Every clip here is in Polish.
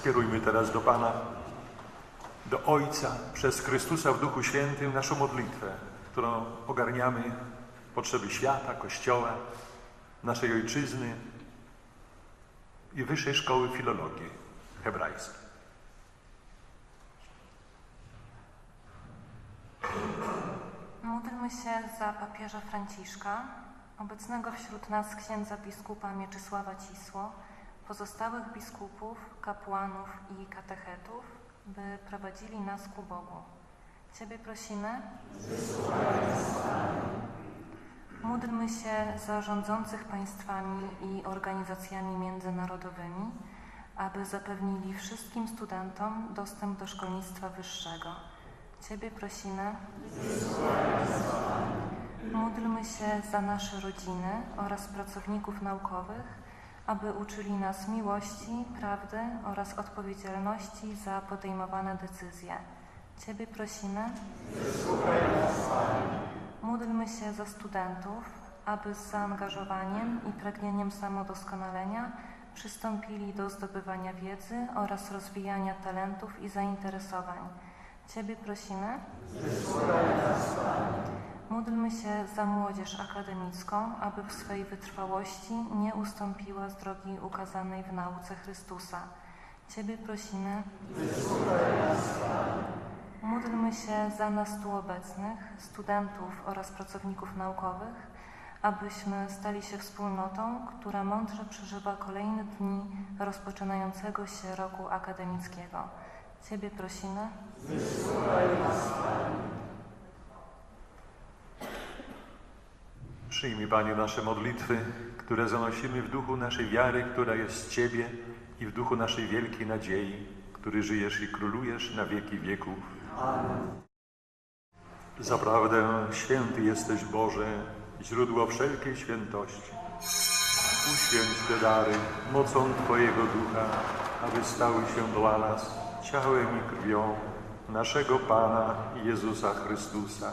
Skierujmy teraz do Pana, do Ojca, przez Chrystusa w Duchu Świętym naszą modlitwę, którą ogarniamy potrzeby świata, Kościoła, naszej Ojczyzny i Wyższej Szkoły Filologii Hebrajskiej. Módlmy się za papieża Franciszka, obecnego wśród nas księdza biskupa Mieczysława Cisło, pozostałych biskupów, kapłanów i katechetów, by prowadzili nas ku Bogu. Ciebie prosimy. Módlmy się za rządzących państwami i organizacjami międzynarodowymi, aby zapewnili wszystkim studentom dostęp do szkolnictwa wyższego. Ciebie prosimy. Módlmy się za nasze rodziny oraz pracowników naukowych, aby uczyli nas miłości, prawdy oraz odpowiedzialności za podejmowane decyzje. Ciebie prosimy. Módlmy się za studentów, aby z zaangażowaniem i pragnieniem samodoskonalenia przystąpili do zdobywania wiedzy oraz rozwijania talentów i zainteresowań. Ciebie prosimy. Módlmy się za młodzież akademicką, aby w swej wytrwałości nie ustąpiła z drogi ukazanej w nauce Chrystusa. Ciebie prosimy. Módlmy się za nas tu obecnych, studentów oraz pracowników naukowych, abyśmy stali się wspólnotą, która mądrze przeżywa kolejne dni rozpoczynającego się roku akademickiego. Ciebie prosimy. Przyjmij, Panie, nasze modlitwy, które zanosimy w duchu naszej wiary, która jest z Ciebie i w duchu naszej wielkiej nadziei, który żyjesz i królujesz na wieki wieków. Zaprawdę święty jesteś Boże, źródło wszelkiej świętości. Uświęć te dary mocą Twojego Ducha, aby stały się dla nas ciałem i krwią naszego Pana Jezusa Chrystusa.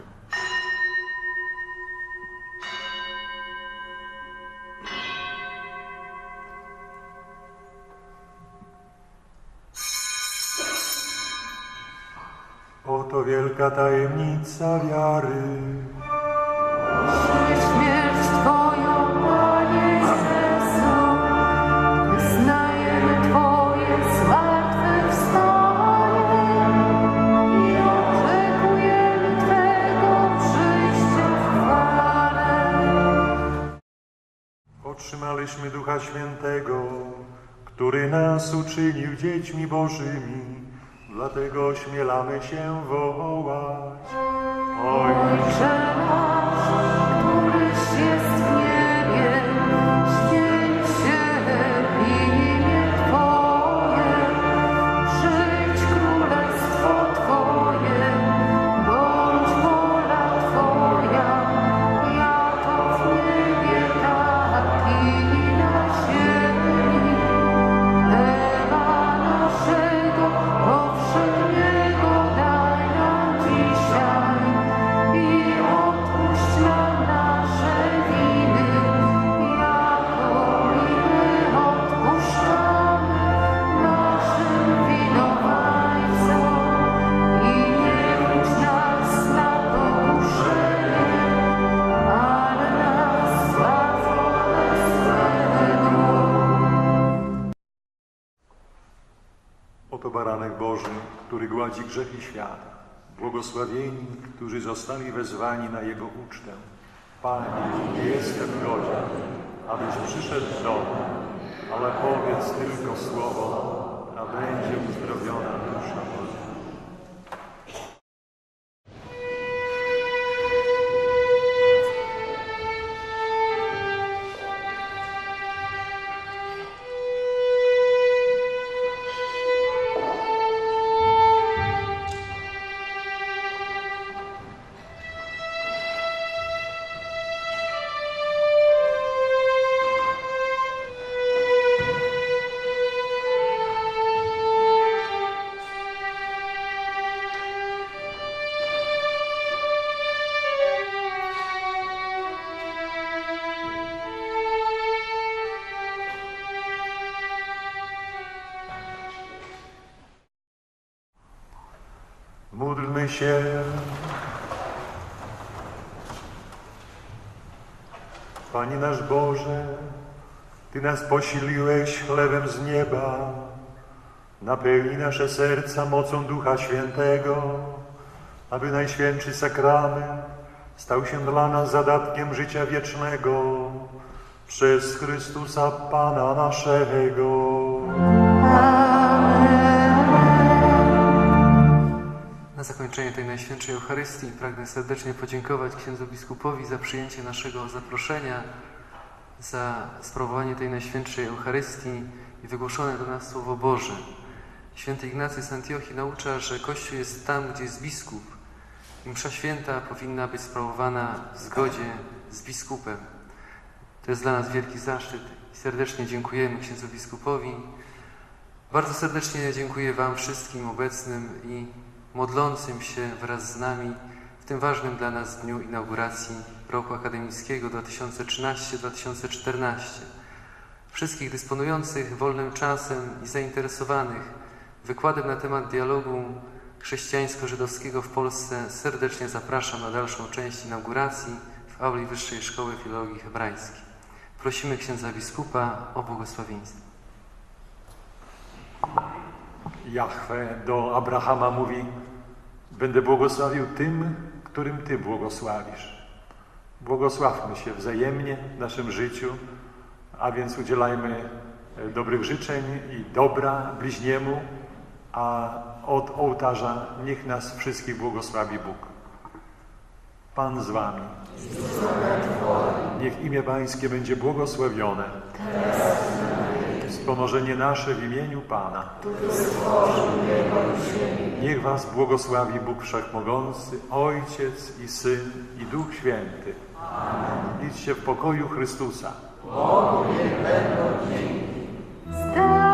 Oto wielka tajemnica wiary. Śmierć Twoją, Panie Jezu, wyznajemy Twoje zmartwychwstanie i oczekujemy Twego przyjścia w chwale. Otrzymaliśmy Ducha Świętego, który nas uczynił dziećmi Bożymi, dlatego ośmielamy się wołać. Baranek Boży, który gładzi grzechy świata. Błogosławieni, którzy zostali wezwani na Jego ucztę. Panie, nie jestem godzien, abyś przyszedł do mnie, ale powiedz tylko słowo, a będzie uzdrowiona dusza moja. Się. Panie nasz Boże, Ty nas posiliłeś chlebem z nieba. Napełnij nasze serca mocą Ducha Świętego, aby Najświętszy Sakrament stał się dla nas zadatkiem życia wiecznego przez Chrystusa Pana naszego. Na zakończenie tej Najświętszej Eucharystii pragnę serdecznie podziękować księdzu biskupowi za przyjęcie naszego zaproszenia, za sprawowanie tej Najświętszej Eucharystii i wygłoszone do nas Słowo Boże. Święty Ignacy z Antiochii naucza, że Kościół jest tam, gdzie jest biskup i msza święta powinna być sprawowana w zgodzie z biskupem. To jest dla nas wielki zaszczyt i serdecznie dziękujemy księdzu biskupowi. Bardzo serdecznie dziękuję Wam wszystkim obecnym i modlącym się wraz z nami w tym ważnym dla nas dniu inauguracji roku akademickiego 2013-2014. Wszystkich dysponujących wolnym czasem i zainteresowanych wykładem na temat dialogu chrześcijańsko-żydowskiego w Polsce serdecznie zapraszam na dalszą część inauguracji w auli Wyższej Szkoły Filologii Hebrajskiej. Prosimy księdza biskupa o błogosławieństwo. Jahwe do Abrahama mówi: Będę błogosławił tym, którym Ty błogosławisz. Błogosławmy się wzajemnie w naszym życiu, a więc udzielajmy e, dobrych życzeń i dobra bliźniemu, a od ołtarza niech nas wszystkich błogosławi Bóg. Pan z Wami. Niech imię Pańskie będzie błogosławione. Wspomożenie nasze w imieniu Pana. Niech Was błogosławi Bóg Wszechmogący, Ojciec i Syn i Duch Święty. Idźcie w pokoju Chrystusa. Zdaj